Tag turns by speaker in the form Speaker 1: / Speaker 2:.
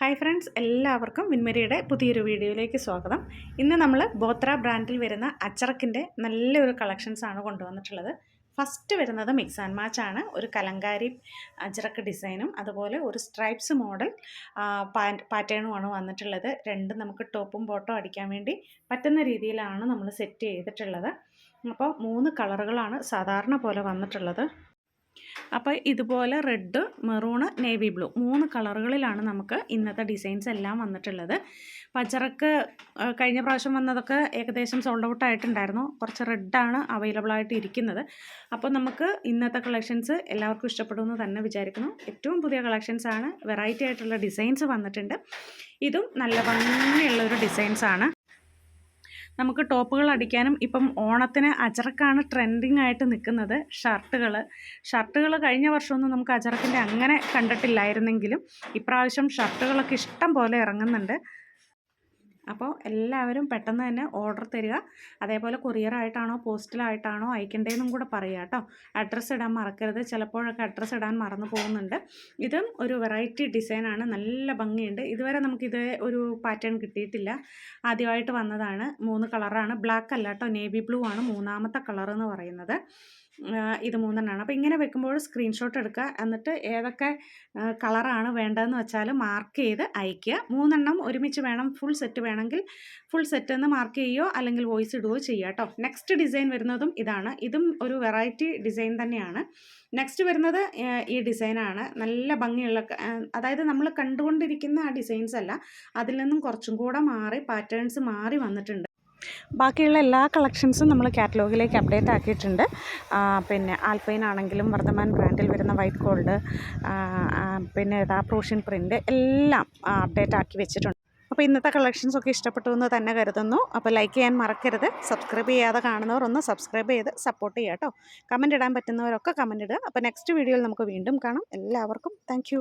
Speaker 1: Hi friends എല്ലാവർക്കും വിൻമരിയുടെ പുതിയൊരു വീഡിയോയിലേക്ക് സ്വാഗതം. ഇന്ന് നമ്മൾ ബോത്ര ബ്രാൻഡിൽ വരുന്ന അച്ചറക്കിന്റെ നല്ലൊരു കളക്ഷൻസാണ് കൊണ്ടുവന്നിട്ടുള്ളത്. ഫസ്റ്റ് വരുന്നത് മിക്സ് ആൻഡ് മാച്ച് ആണ്. ഒരു കലങ്കാരി അജറക്ക് ഡിസൈനും അതുപോലെ ഒരു സ്ട്രൈപ്സ് മോഡൽ പാറ്റേണുമാണ് വന്നിട്ടുള്ളത്. രണ്ടും നമുക്ക് ടോപ്പും ബോട്ടും അടിക്കാൻ വേണ്ടി പറ്റുന്ന രീതിയിലാണ് നമ്മൾ സെറ്റ് ചെയ്തിട്ടുള്ളത്. അപ്പോൾ മൂന്ന് കളറുകളാണ് സാധാരണ പോലെ വന്നിട്ടുള്ളത്. അപ്പോൾ ഇതുപോലെ റെഡ് മെറൂണ് നേവി ബ്ലൂ മൂന്ന് കളറുകളിലാണ് നമുക്ക് ഇന്നത്തെ ഡിസൈൻസ് എല്ലാം വന്നിട്ടുള്ളത്. പച്ചറക്ക് കഴിഞ്ഞ പ്രാവശ്യം വന്നതൊക്കെ ഏകദേശം സോൾഡ് ഔട്ട് ആയിട്ടുണ്ടായിരുന്നു. കുറച്ച് റെഡാണ് അവൈലബിൾ ആയിട്ട് ഇരിക്കുന്നത്. അപ്പോൾ നമുക്ക് ഇന്നത്തെ കളക്ഷൻസ് എല്ലാവർക്കും ഇഷ്ടപ്പെടുമെന്ന് തന്നെ വിചാരിക്കുന്നു. ഏറ്റവും പുതിയ കളക്ഷൻസ് ആണ്. വെറൈറ്റി ആയിട്ടുള്ള ഡിസൈൻസ് വന്നിട്ടുണ്ട്. ഇതും നല്ല ഭംഗിയുള്ള ഒരു ഡിസൈൻസ് ആണ്. നമുക്ക് ടോപ്പുകൾ അടിക്കാനും ഇപ്പം ഓണത്തിന് അജറക്കാണ് ട്രെൻഡിങ് ആയിട്ട് നിൽക്കുന്നത് ഷർട്ടുകൾ. ഷർട്ടുകൾ കഴിഞ്ഞ വർഷമൊന്നും നമുക്ക് അജറക്കിന്റെ അങ്ങനെ കണ്ടിട്ടില്ലായിരുന്നെങ്കിലും ഇപ്രാവശ്യം ഷർട്ടുകളൊക്കെ ഇഷ്ടം പോലെ ഇറങ്ങുന്നുണ്ട്. അപ്പോൾ എല്ലാവരും പെട്ടെന്ന് തന്നെ ഓർഡർ തരിക. അതേപോലെ കൊറിയറായിട്ടാണോ പോസ്റ്റലായിട്ടാണോ അയക്കേണ്ടതെന്നും കൂടെ പറയുക കേട്ടോ. അഡ്രസ്സ് ഇടാൻ മറക്കരുത്. ചിലപ്പോഴൊക്കെ അഡ്രസ്സ് ഇടാൻ മറന്നു പോകുന്നുണ്ട്. ഇതും ഒരു വെറൈറ്റി ഡിസൈനാണ് നല്ല ഭംഗിയുണ്ട്. ഇതുവരെ നമുക്കിത് ഒരു പാറ്റേൺ കിട്ടിയിട്ടില്ല. ആദ്യമായിട്ട് വന്നതാണ്. മൂന്ന് കളറാണ് ബ്ലാക്ക് അല്ല കേട്ടോ. നേവി ബ്ലൂ ആണ് മൂന്നാമത്തെ കളർ എന്ന് പറയുന്നത്. ഇത് മൂന്നെണ്ണമാണ് അപ്പോൾ ഇങ്ങനെ വെക്കുമ്പോൾ സ്ക്രീൻഷോട്ട് എടുക്കുക. എന്നിട്ട് ഏതൊക്കെ കളറാണ് വേണ്ടതെന്ന് വെച്ചാൽ മാർക്ക് ചെയ്ത് അയയ്ക്കുക. മൂന്നെണ്ണം ഒരുമിച്ച് വേണം ഫുൾ സെറ്റ് വേണമെങ്കിൽ ഫുൾ സെറ്റ് എന്ന് മാർക്ക് ചെയ്യുകയോ അല്ലെങ്കിൽ വോയിസ് ഇടുകയോ ചെയ്യുക കേട്ടോ. നെക്സ്റ്റ് ഡിസൈൻ വരുന്നതും ഇതാണ്. ഇതും ഒരു വെറൈറ്റി ഡിസൈൻ തന്നെയാണ്. നെക്സ്റ്റ് വരുന്നത് ഈ ഡിസൈനാണ് നല്ല ഭംഗിയുള്ള അതായത് നമ്മൾ കണ്ടുകൊണ്ടിരിക്കുന്ന ആ ഡിസൈൻസ് അല്ല. അതിൽ നിന്നും കുറച്ചും കൂടെ മാറി പാറ്റേൺസ് മാറി വന്നിട്ടുണ്ട്. ബാക്കിയുള്ള എല്ലാ കളക്ഷൻസും നമ്മൾ കാറ്റലോഗിലേക്ക് അപ്ഡേറ്റ് ആക്കിയിട്ടുണ്ട്. പിന്നെ ആൽഫൈൻ ആണെങ്കിലും വർദ്ധമാൻ ബ്രാൻഡിൽ വരുന്ന വൈറ്റ് ഗോൾഡ് പിന്നെ ഏതാ പ്രൂഷ്യൻ പ്രിന്റ് എല്ലാം അപ്ഡേറ്റ് ആക്കി വെച്ചിട്ടുണ്ട്. അപ്പോൾ ഇന്നത്തെ കളക്ഷൻസ് ഒക്കെ ഇഷ്ടപ്പെട്ടു എന്ന് തന്നെ കരുതുന്നു. അപ്പോൾ ലൈക്ക് ചെയ്യാൻ മറക്കരുത്. സബ്സ്ക്രൈബ് ചെയ്യാതെ കാണുന്നവർ ഒന്ന് സബ്സ്ക്രൈബ് ചെയ്ത് സപ്പോർട്ട് ചെയ്യാം കേട്ടോ കമന്റ് ഇടാൻ പറ്റുന്നവരൊക്കെ കമന്റ് ഇടുക. അപ്പോൾ നെക്സ്റ്റ് വീഡിയോയിൽ നമുക്ക് വീണ്ടും കാണാം. എല്ലാവർക്കും താങ്ക്